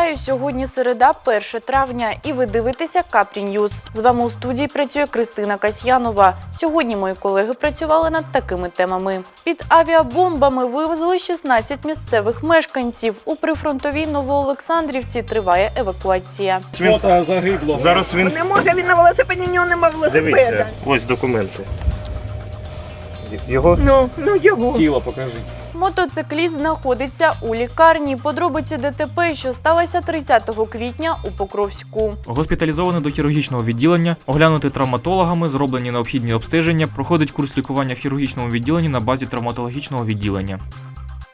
Вітаю сьогодні середа, 1 травня, і ви дивитеся Капрі Ньюз. З вами у студії працює Кристина Касьянова. Сьогодні мої колеги працювали над такими темами. Під авіабомбами вивезли 16 місцевих мешканців. У прифронтовій Новоолександрівці триває евакуація. Він загибло. зараз він Не може він на велосипеді, у нього нема велосипеда. дивіться, ось документи. Його Ну, ну його. Тіло покажи. Мотоцикліст знаходиться у лікарні. Подробиці ДТП, що сталося 30 квітня у Покровську. Госпіталізований до хірургічного відділення, оглянути травматологами, зроблені необхідні обстеження, проходить курс лікування в хірургічному відділенні на базі травматологічного відділення.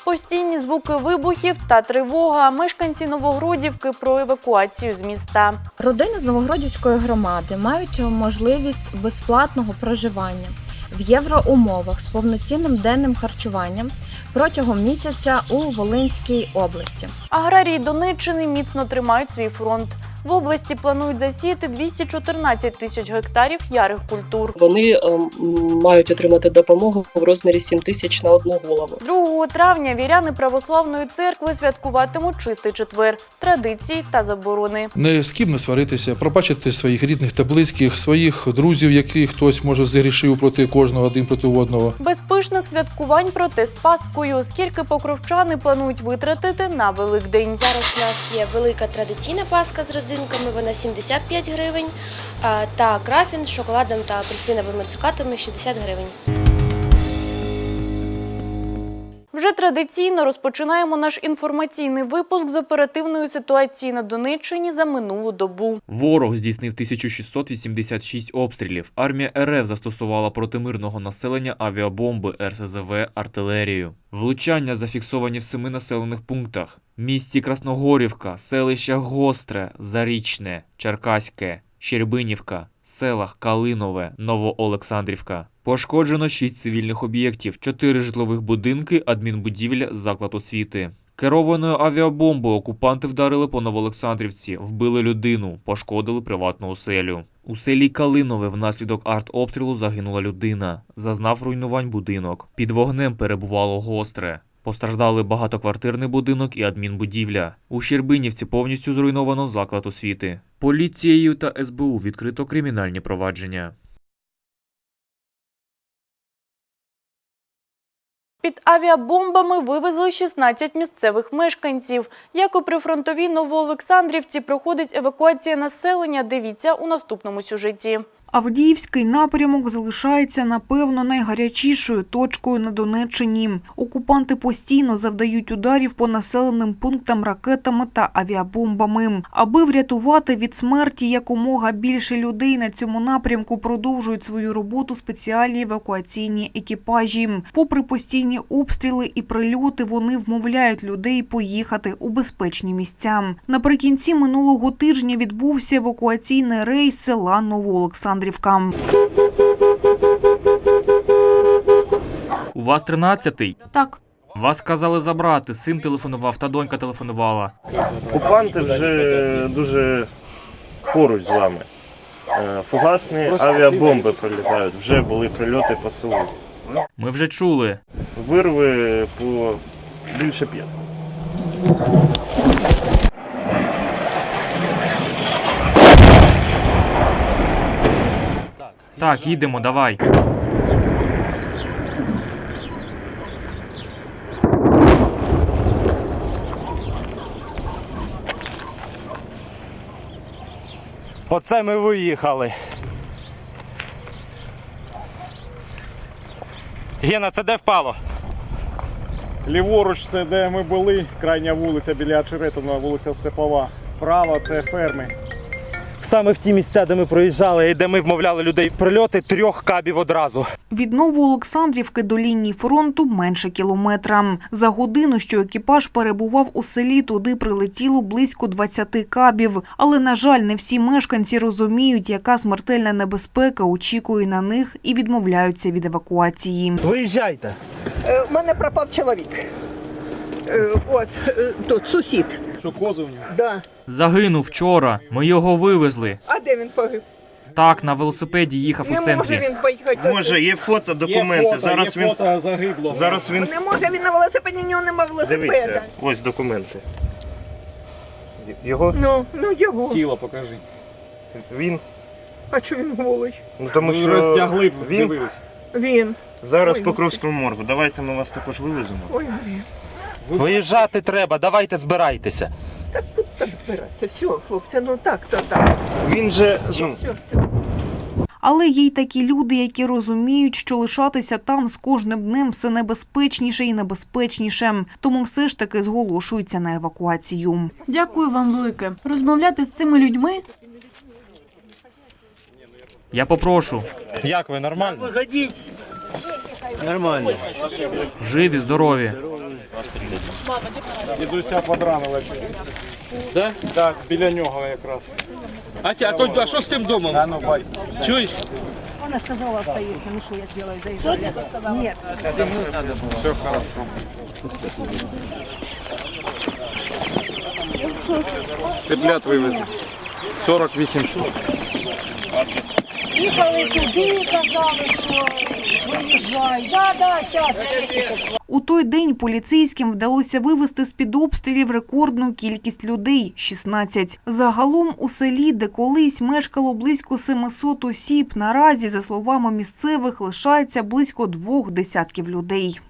Постійні звуки вибухів та тривога. Мешканці Новогродівки про евакуацію з міста. Родини з Новогродівської громади мають можливість безплатного проживання в євроумовах з повноцінним денним харчуванням протягом місяця у Волинській області. Аграрії Донеччини міцно тримають свій фронт. В області планують засіяти 214 тисяч гектарів ярих культур. Вони ем, мають отримати допомогу в розмірі 7 тисяч на одну голову. 2 травня віряни православної церкви святкуватимуть чистий четвер, традиції та заборони. Не з ким не сваритися, пробачити своїх рідних та близьких, своїх друзів, яких хтось може згрішив проти кожного один проти одного. Без пишних святкувань проте з Паскою. Скільки покровчани планують витратити на Великдень? Зараз у нас є велика традиційна паска з родзинками, вона 75 гривень, та крафін з шоколадом та апельсиновими цукатами 60 гривень. Вже традиційно розпочинаємо наш інформаційний випуск з оперативної ситуації на Донеччині за минулу добу. Ворог здійснив 1686 обстрілів. Армія РФ застосувала проти мирного населення авіабомби, РСЗВ, артилерію. Влучання зафіксовані в семи населених пунктах: місті Красногорівка, селища Гостре, Зарічне, Черкаське, Щербинівка, селах Калинове, Новоолександрівка. Пошкоджено 6 цивільних об'єктів, 4 житлових будинки, адмінбудівля, заклад освіти. Керованою авіабомбою окупанти вдарили по Новоолександрівці, вбили людину, пошкодили приватну оселю. У селі Калинове внаслідок артобстрілу загинула людина. Зазнав руйнувань будинок. Під вогнем перебувало гостре. Постраждали багатоквартирний будинок і адмінбудівля. У Щербинівці повністю зруйновано заклад освіти. Поліцією та СБУ відкрито кримінальні провадження. Під авіабомбами вивезли 16 місцевих мешканців. Як у прифронтовій Новоолександрівці проходить евакуація населення, дивіться у наступному сюжеті. Авдіївський напрямок залишається, напевно, найгарячішою точкою на Донеччині. Окупанти постійно завдають ударів по населеним пунктам ракетами та авіабомбами. Аби врятувати від смерті якомога більше людей на цьому напрямку продовжують свою роботу спеціальні евакуаційні екіпажі. Попри постійні обстріли і прильоти, вони вмовляють людей поїхати у безпечні місця. Наприкінці минулого тижня відбувся евакуаційний рейс села Новоолександрівка. У вас 13-й? Так. Вас сказали забрати. Син телефонував та донька телефонувала. окупанти вже дуже поруч з вами. Е, Фугасні авіабомби прилітають. Вже були прильоти по селу. Ми вже чули. Вирви по більше п'ять. Так, їдемо, давай. Оце ми виїхали. Гена, це де впало? Ліворуч це де ми були, крайня вулиця біля Очеретина, вулиця Степова. Право це ферми. Саме в ті місця, де ми проїжджали і де ми вмовляли людей прильоти трьох кабів одразу. Від Новоолександрівки до лінії фронту менше кілометра. За годину, що екіпаж перебував у селі, туди прилетіло близько 20 кабів. Але, на жаль, не всі мешканці розуміють, яка смертельна небезпека очікує на них і відмовляються від евакуації. Виїжджайте. Е, У мене пропав чоловік. Е, От, е, тут сусід. Що кози у нього? Да. Загинув вчора. Ми його вивезли. А де він погиб? Так, на велосипеді їхав у Не може центрі. він поїхати. Може, є фото, документи. Зараз він загибло. зараз він Не може він на велосипеді, у нього нема велосипеда. дивіться, ось документи. Його Ну, ну його. Тіло покажи. він. А чого він голий? Ну тому Ви що роздягли, він дивились. Він. зараз Ой, в Покровському моргу. Давайте ми вас також вивеземо. Ой, блін. Виїжджати треба, давайте збирайтеся. Так куди так збиратися? Все, хлопці, ну так, то так. Він же ну, Все, все. Але є й такі люди, які розуміють, що лишатися там з кожним днем все небезпечніше і небезпечніше, тому все ж таки зголошуються на евакуацію. Дякую вам велике. Розмовляти з цими людьми Я попрошу. Як ви, нормально? Живі, здорові. Дідуся подранили. Да? Так, біля нього якраз. А, ті- а, то, а що з тим домом? Ну бач. Чуєш? Она сказала, остается. Ну что я сделаю, заезжали? Нет. Все хорошо. Цыплят вивезли. 48 штук. Їхали туди, казали, що виїжджай. Да, да, сейчас. У той день поліцейським вдалося вивести з-під обстрілів рекордну кількість людей – 16. Загалом у селі, де колись мешкало близько 700 осіб, наразі, за словами місцевих, лишається близько двох десятків людей.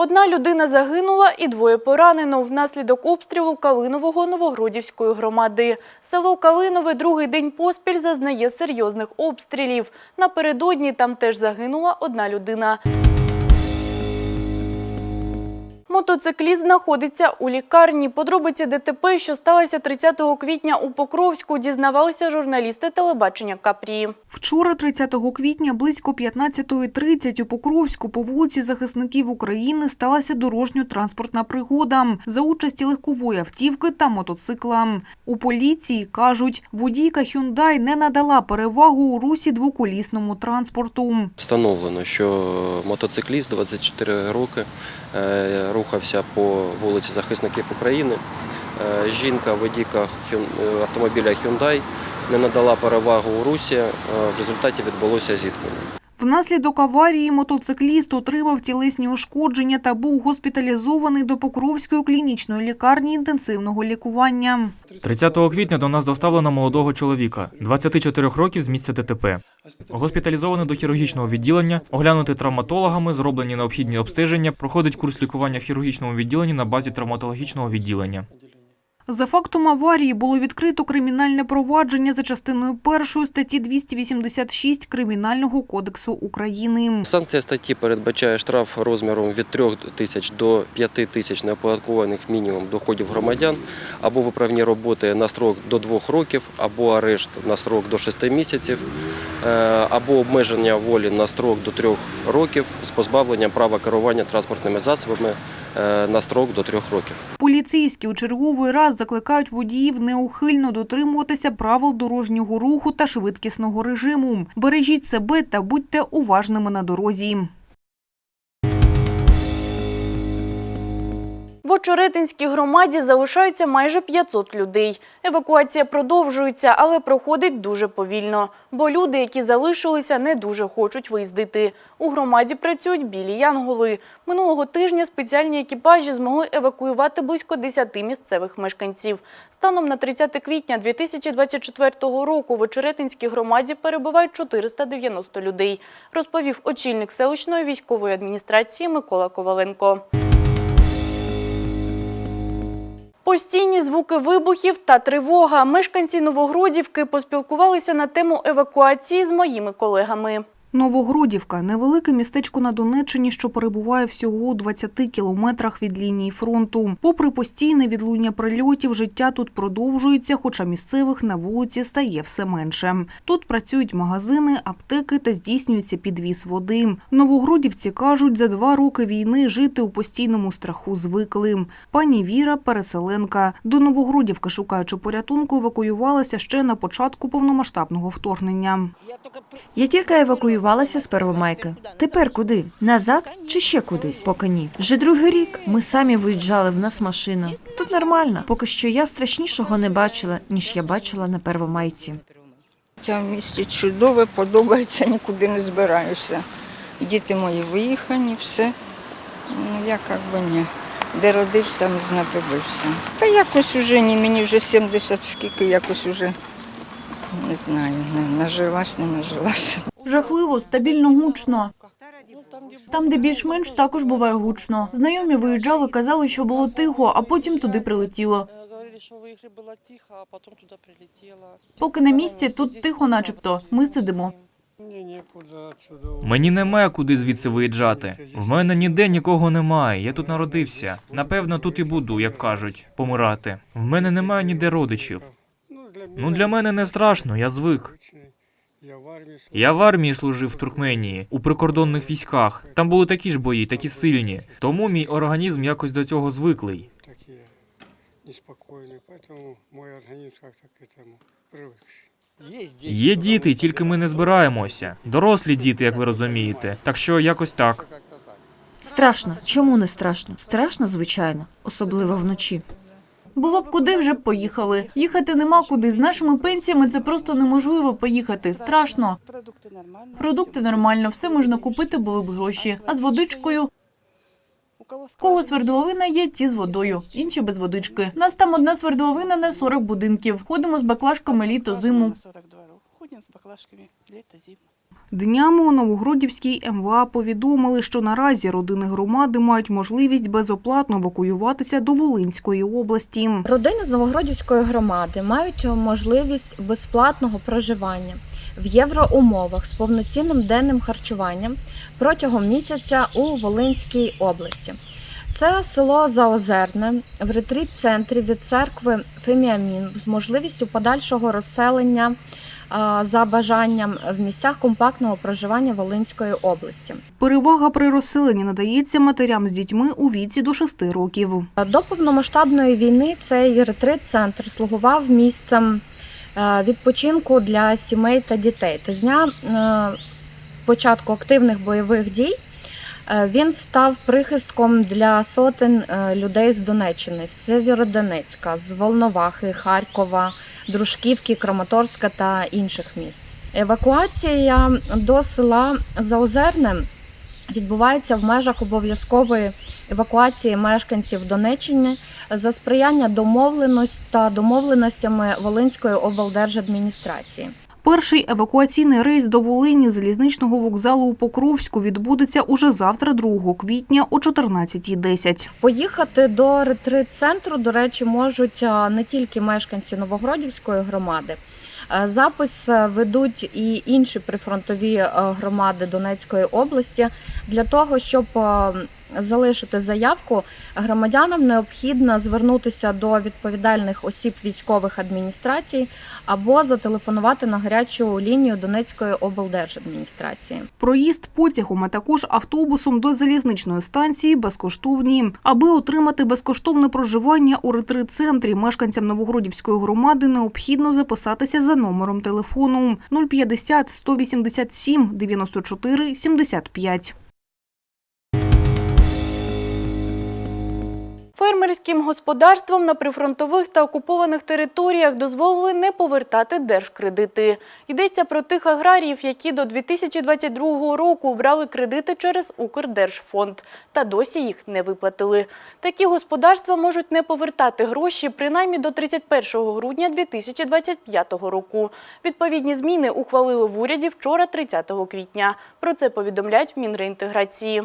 Одна людина загинула і двоє поранено внаслідок обстрілу Калинового Новогродівської громади. Село Калинове другий день поспіль зазнає серйозних обстрілів. Напередодні там теж загинула одна людина. Мотоцикліст знаходиться у лікарні. Подробиці ДТП, що сталося 30 квітня у Покровську, дізнавалися журналісти телебачення Капрі. Вчора, 30 квітня, близько 15.30 у Покровську по вулиці Захисників України сталася дорожньо-транспортна пригода за участі легкової автівки та мотоцикла. У поліції кажуть, водійка Hyundai не надала перевагу у русі двоколісному транспорту. Встановлено, що мотоцикліст 24 роки рухався по вулиці Захисників України. Е, Жінка водійка е, автомобіля Hyundai не надала перевагу у русі. е, В результаті відбулося зіткнення. Внаслідок аварії мотоцикліст отримав тілесні ушкодження та був госпіталізований до Покровської клінічної лікарні інтенсивного лікування. 30 квітня до нас доставлено молодого чоловіка, 24 років з місця ДТП. Госпіталізований до хірургічного відділення, оглянути травматологами, зроблені необхідні обстеження, проходить курс лікування в хірургічному відділенні на базі травматологічного відділення. За фактом аварії було відкрито кримінальне провадження за частиною першої статті 286 Кримінального кодексу України. Санкція статті передбачає штраф розміром від 3 тисяч до 5 тисяч неоподаткованих мінімум доходів громадян або виправні роботи на строк до 2 років, або арешт на строк до 6 місяців, е, або обмеження волі на строк до 3 років з позбавленням права керування транспортними засобами на строк до трьох років. Поліцейські у черговий раз закликають водіїв неухильно дотримуватися правил дорожнього руху та швидкісного режиму. Бережіть себе та будьте уважними на дорозі. Очеретинській громаді залишаються майже 500 людей. Евакуація продовжується, але проходить дуже повільно, бо люди, які залишилися, не дуже хочуть виїздити. У громаді працюють білі янголи. Минулого тижня спеціальні екіпажі змогли евакуювати близько 10 місцевих мешканців. Станом на 30 квітня 2024 року в Очеретинській громаді перебувають 490 людей, розповів очільник селищної військової адміністрації Микола Коваленко. Постійні звуки вибухів та тривога. Мешканці Новогродівки поспілкувалися на тему евакуації з моїми колегами. Новогродівка – невелике містечко на Донеччині, що перебуває всього у 20 кілометрах від лінії фронту. Попри постійне відлуння прильотів, життя тут продовжується, хоча місцевих на вулиці стає все менше. Тут працюють магазини, аптеки та здійснюється підвіз води. Новогродівці кажуть, за два роки війни жити у постійному страху звикли. Пані Віра – переселенка. До Новогродівки, шукаючи порятунку, евакуювалася ще на початку повномасштабного вторгнення. Я тільки евакуювалася з Первомайки. Тепер куди? Назад чи ще кудись? Поки ні. Вже другий рік ми самі виїжджали, в нас машина. Тут нормально. Поки що я страшнішого не бачила, ніж я бачила на Первомайці. Життя в місті чудове, подобається, нікуди не збираюся. Діти мої виїхані, все. Ну, я як би ні. Де родився, там знадобився. Та якось уже ні, мені вже 70 скільки, якось уже не знаю, не нажилась, не нажилась. Жахливо, стабільно гучно. Там, де більш-менш, також буває гучно. Знайомі виїжджали, казали, що було тихо, а потім туди прилетіло. Поки на місці, тут тихо начебто. Ми сидимо. Мені немає куди звідси виїжджати. В мене ніде нікого немає. Я тут народився. Напевно, тут і буду, як кажуть, помирати. В мене немає ніде родичів. Ну для мене не страшно, я звик. Я в армії служив в Туркменії у прикордонних військах. Там були такі ж бої, такі сильні. Тому мій організм якось до цього звиклий. такие неспокойные, поэтому мой организм как-то к этому привыкший. Є діти, тільки ми не збираємося. Дорослі діти, як ви розумієте. Так що якось так. Страшно. Чому не страшно? Страшно, звичайно, особливо вночі. Було б куди вже б поїхали. Їхати нема куди. З нашими пенсіями це просто неможливо поїхати. Страшно. Продукти нормально, все можна купити, були б гроші. А з водичкою. Кого свердловина є, ті з водою, інші без водички. Нас там одна свердловина на 40 будинків. Ходимо з баклажками літо зиму. Днями у Новогродівській МВА повідомили, що наразі родини громади мають можливість безоплатно евакуюватися до Волинської області. Родини з Новогродівської громади мають можливість безплатного проживання в євроумовах з повноцінним денним харчуванням протягом місяця у Волинській області. Це село Заозерне в ретріт-центрі від церкви Феміамін з можливістю подальшого розселення за бажанням в місцях компактного проживання Волинської області. Перевага при розселенні надається матерям з дітьми у віці до 6 років. До повномасштабної війни цей ретрит-центр слугував місцем е, відпочинку для сімей та дітей. Та з дня е, початку активних бойових дій він став прихистком для сотень е, людей з Донеччини, з Сєвєродонецька, з Волновахи, Харкова, Дружківки, Краматорська та інших міст. Евакуація до села Заозерне відбувається в межах обов'язкової евакуації мешканців Донеччини за сприяння домовленості та домовленостями Волинської облдержадміністрації. Перший евакуаційний рейс до Волині залізничного вокзалу у Покровську відбудеться уже завтра, 2 квітня о 14.10. Поїхати до ретрит-центру, до речі, можуть не тільки мешканці Новогродівської громади. Е, Запис е, ведуть і інші прифронтові е, громади Донецької області. Для того, щоб залишити заявку, громадянам необхідно звернутися до відповідальних осіб військових адміністрацій або зателефонувати на гарячу лінію Донецької облдержадміністрації. Проїзд потягом, а також автобусом до залізничної станції безкоштовні. Аби отримати безкоштовне проживання у ретрит-центрі, мешканцям Новогродівської громади необхідно записатися за номером телефону 050 187 94 75. Фермерським господарствам на прифронтових та окупованих територіях дозволили не повертати держкредити. Йдеться про тих аграріїв, які до 2022 року брали кредити через Укрдержфонд та досі їх не виплатили. Такі господарства можуть не повертати гроші принаймні до 31 грудня 2025 року. Відповідні зміни ухвалили в уряді вчора, 30 квітня. Про це повідомляють в Мінреінтеграції.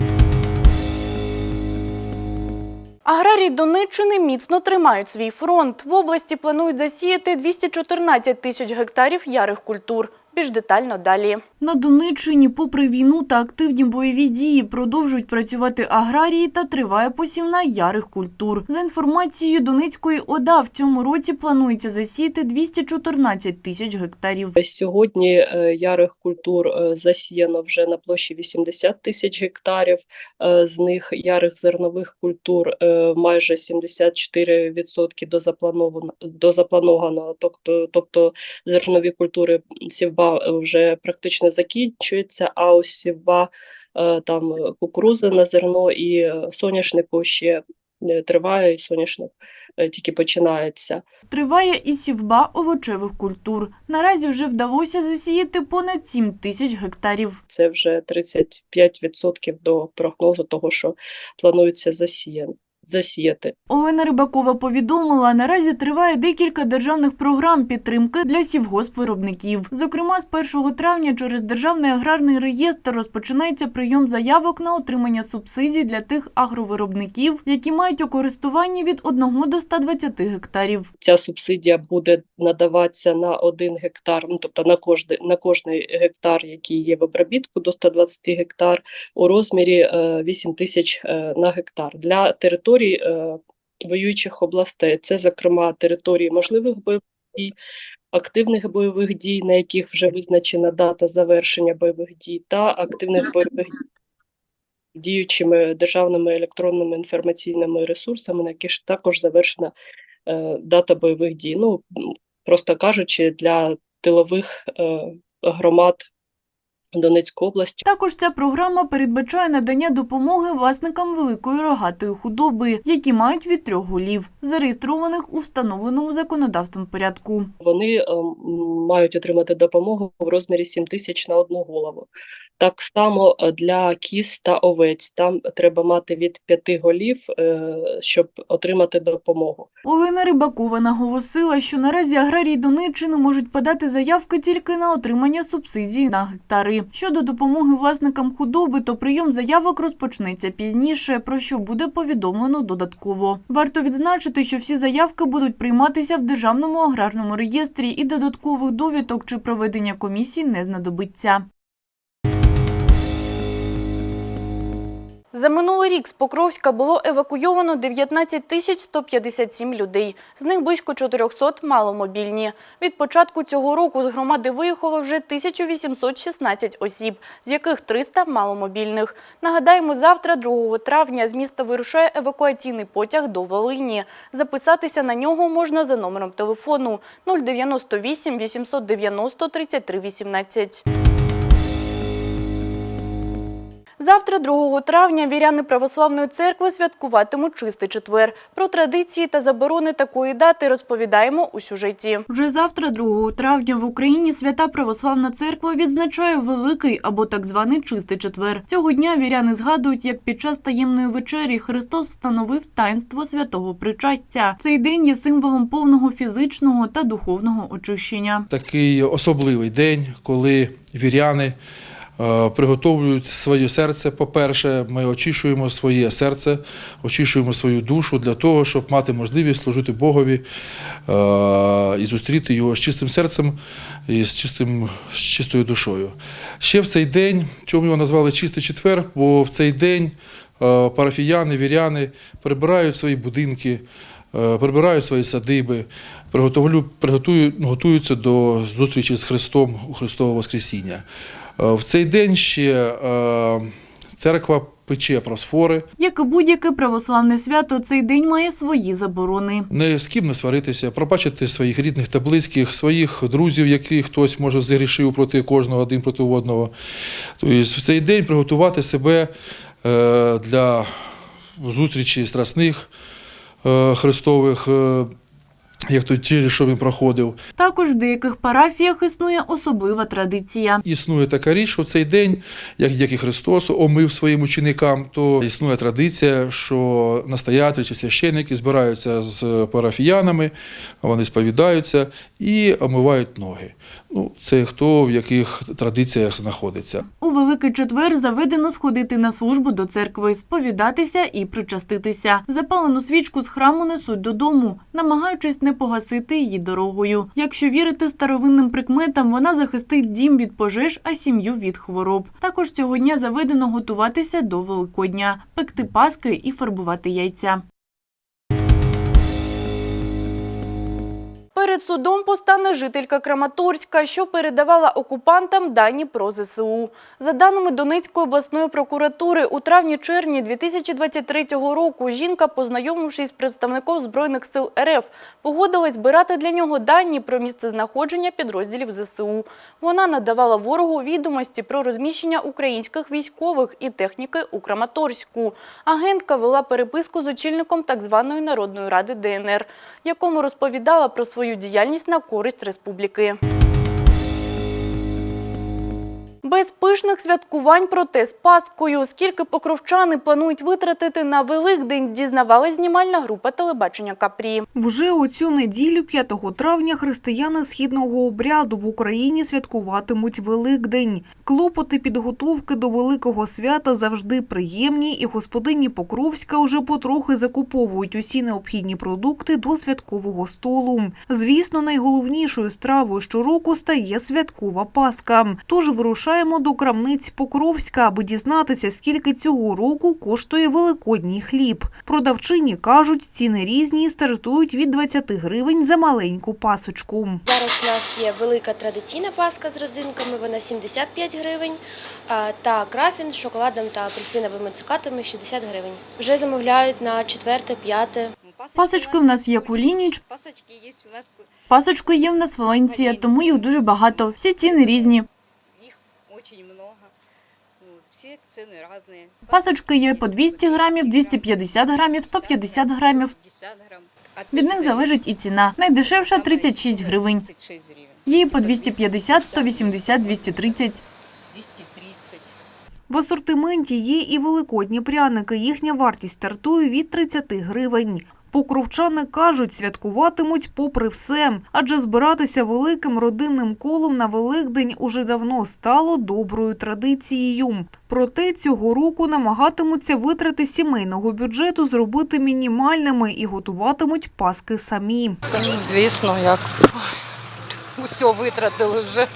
Аграрії Донеччини міцно тримають свій фронт. В області планують засіяти 214 тисяч гектарів ярих культур. Більш детально далі. На Донеччині, попри війну та активні бойові дії, продовжують працювати аграрії та триває посівна ярих культур. За інформацією Донецької ОДА, в цьому році планується засіяти 214 тисяч гектарів. Сьогодні е, ярих культур е, засіяно вже на площі 80 тисяч гектарів. Е, З них ярих зернових культур майже 74% до заплановано до заплановано. Тобто, тобто зернові культури сівба вже практично закінчується, а ось сівба е, там кукурузи на зерно і е, соняшнику ще е, триває, і соняшник е, тільки починається. Триває і сівба овочевих культур. Наразі вже вдалося засіяти понад 7 тисяч гектарів. Це вже 35% до прогнозу того, що планується засіян. Засіяти. Олена Рибакова повідомила, наразі триває декілька державних програм підтримки для сівгоспвиробників. Зокрема, з 1 травня через Державний аграрний реєстр розпочинається прийом заявок на отримання субсидій для тих агровиробників, які мають у користуванні від 1 до 120 гектарів. Ця субсидія буде надаватися на один гектар, ну тобто на кожний на кожний гектар, який є в обробітку до 120 гектар, у розмірі е, 8 тисяч е, на гектар для територій е, воюючих областей. Це, зокрема, території можливих бойових дій, активних бойових дій, на яких вже визначена дата завершення бойових дій, та активних бойових дій. Діючими державними електронними інформаційними ресурсами, на яких ж також завершена е, дата бойових дій. Ну, просто кажучи, для тилових е, громад Донецької області. Також ця програма передбачає надання допомоги власникам великої рогатої худоби, які мають від трьох голів, зареєстрованих у встановленому законодавством порядку. Вони е, мають отримати допомогу в розмірі 7 тисяч на одну голову. Так само е, для кіз та овець. Там треба мати від п'яти голів, е, щоб отримати допомогу. Олена Рибакова наголосила, що наразі аграрії Донеччини можуть подати заявки тільки на отримання субсидій на гектари. Щодо допомоги власникам худоби, то прийом заявок розпочнеться пізніше, про що буде повідомлено додатково. Варто відзначити, що всі заявки будуть прийматися в державному аграрному реєстрі і додаткових довідок чи проведення комісій не знадобиться. За минулий рік з Покровська було евакуйовано 19 тисяч 157 людей. З них близько 400 – маломобільні. Від початку цього року з громади виїхало вже 1816 осіб, з яких 300 – маломобільних. Нагадаємо, завтра, 2 травня, з міста вирушає евакуаційний потяг до Волині. Записатися на нього можна за номером телефону 098 890 33 18. Завтра, 2 травня, віряни Православної церкви святкуватимуть чистий четвер. Про традиції та заборони такої дати розповідаємо у сюжеті. Вже завтра, 2 травня, в Україні Свята Православна церква відзначає великий або так званий чистий четвер. Цього дня віряни згадують, як під час таємної вечері Христос встановив таїнство святого причастя. Цей день є символом повного фізичного та духовного очищення. Такий особливий день, коли віряни приготовлюють своє серце. По-перше, ми очищуємо своє серце, очищуємо свою душу для того, щоб мати можливість служити Богові е, і зустріти його з чистим серцем і з, чистим, з чистою душою. Ще в цей день, чому його назвали Чистий четвер, бо в цей день е, парафіяни, віряни прибирають свої будинки. е, Прибирають свої садиби, приготують, готуються до зустрічі з Христом у Христового Воскресіння. Е, В цей день ще е, церква пече просфори, Як і будь-яке православне свято, цей день має свої заборони. не з ким не сваритися, пробачити своїх рідних та близьких, своїх друзів, яких хтось може згрішив проти кожного один проти одного. Тобто в цей день приготувати себе е, для зустрічі страсних Христових, як то ті, що він проходив. Також в деяких парафіях існує особлива традиція. Існує така річ, що в цей день, як, дяки Христос омив своїм ученикам, то існує традиція, що настоятелі чи священники збираються з парафіянами, вони сповідаються і омивають ноги. Ну, це хто в яких традиціях знаходиться. У Великий четвер заведено сходити на службу до церкви, сповідатися і причаститися. Запалену свічку з храму несуть додому, намагаючись не погасити її дорогою. Якщо вірити старовинним прикметам, вона захистить дім від пожеж, а сім'ю від хвороб. Також цього дня заведено готуватися до Великодня, пекти паски і фарбувати яйця. Перед судом постане жителька Краматорська, що передавала окупантам дані про ЗСУ. За даними Донецької обласної прокуратури, у травні-червні 2023 року жінка, познайомившись з представником Збройних сил РФ, погодилась збирати для нього дані про місцезнаходження підрозділів ЗСУ. Вона надавала ворогу відомості про розміщення українських військових і техніки у Краматорську. Агентка вела переписку з очільником так званої Народної ради ДНР, якому розповідала про свою діяльність на користь республіки. Без пишних святкувань проте з Паскою. Скільки покровчани планують витратити на Великдень, дізнавалась знімальна група телебачення Капрі. Вже у цю неділю, 5 травня, християни східного обряду в Україні святкуватимуть Великдень. Клопоти підготовки до великого свята завжди приємні, і господині Покровська уже потрохи закуповують усі необхідні продукти до святкового столу. Звісно, найголовнішою стравою щороку стає святкова Пасха. Тож вирушаємо до крамниць Покровська, аби дізнатися, скільки цього року коштує великодній хліб. Продавчині кажуть, ціни різні і стартують від 20 гривень за маленьку пасочку. Зараз у нас є велика традиційна паска з родзинками, вона 75 гривень, та крафін з шоколадом та апельсиновими цукатами 60 гривень. Вже замовляють на 4-5. Пасочки в нас є кулініч. Пасочки є в нас Валенція, тому їх дуже багато. Всі ціни різні. Пасочки є по 200 грамів, 250 грамів, 150 грамів. 50. Від них залежить і ціна. Найдешевша 36 гривень. 36 гривен. Є і по 250, 180, 230. 230. В асортименті є і великодні пряники. Їхня вартість стартує від 30 гривень. Покровчани кажуть, святкуватимуть попри все, адже збиратися великим родинним колом на Великдень уже давно стало доброю традицією. Проте цього року намагатимуться витрати сімейного бюджету зробити мінімальними і готуватимуть паски самі. Ну, звісно, як. Усе витратили вже.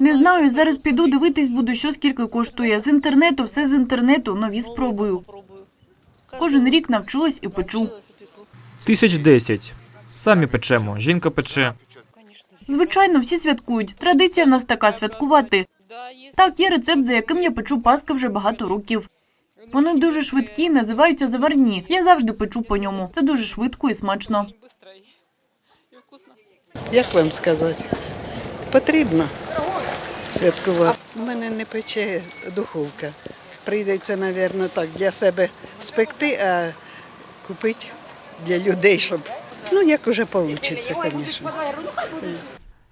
Не знаю, зараз піду дивитись буду, що скільки коштує. З інтернету, все з інтернету, нові спробую. Кожен рік навчилась і печу. Тисяч десять. Самі печемо, жінка пече. Звичайно, всі святкують. Традиція в нас така святкувати. Так, є рецепт, за яким я печу паски вже багато років. Вони дуже швидкі, називаються заварні. Я завжди печу по ньому. Це дуже швидко і смачно. Як вам сказати? Потрібно святкувати. У мене не пече духовка. Прийдеться, мабуть, так для себе спекти, а купити для людей, щоб ну як уже вийде, звісно.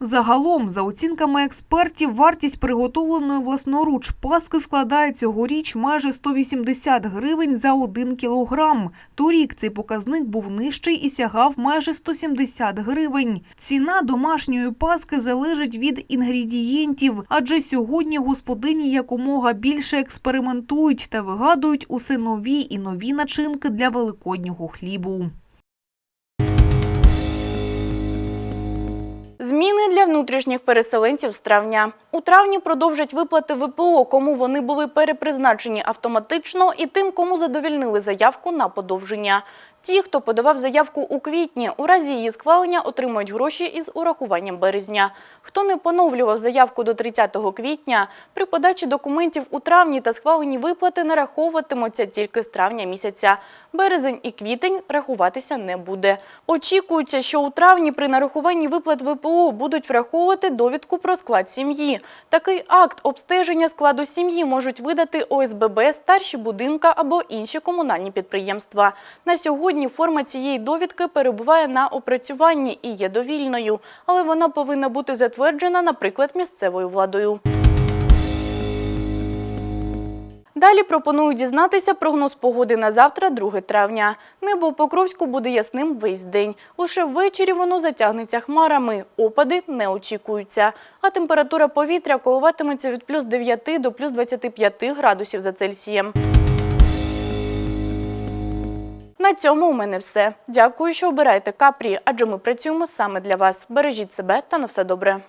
Загалом, за оцінками експертів, вартість приготовленої власноруч паски складає цьогоріч майже 180 гривень за 1 кілограм. Торік цей показник був нижчий і сягав майже 170 гривень. Ціна домашньої паски залежить від інгредієнтів, адже сьогодні господині якомога більше експериментують та вигадують усе нові і нові начинки для великоднього хлібу. Зміни для внутрішніх переселенців з травня. У травні продовжать виплати ВПО, кому вони були перепризначені автоматично, і тим, кому задовільнили заявку на подовження. Ті, хто подавав заявку у квітні, у разі її схвалення отримують гроші із урахуванням березня. Хто не поновлював заявку до 30 квітня, при подачі документів у травні та схвалені виплати нараховуватимуться тільки з травня місяця. Березень і квітень рахуватися не буде. Очікується, що у травні при нарахуванні виплат ВПО будуть враховувати довідку про склад сім'ї. Такий акт обстеження складу сім'ї можуть видати ОСББ, старші будинка або інші комунальні підприємства. На сьогодні форма цієї довідки перебуває на опрацюванні і є довільною, але вона повинна бути затверджена, наприклад, місцевою владою. Далі пропоную дізнатися прогноз погоди на завтра, 2 травня. Небо у Покровську буде ясним весь день. Лише ввечері воно затягнеться хмарами. Опади не очікуються. А температура повітря коливатиметься від плюс 9 до плюс 25 градусів за Цельсієм. На цьому у мене все. Дякую, що обираєте капрі, адже ми працюємо саме для вас. Бережіть себе та на все добре.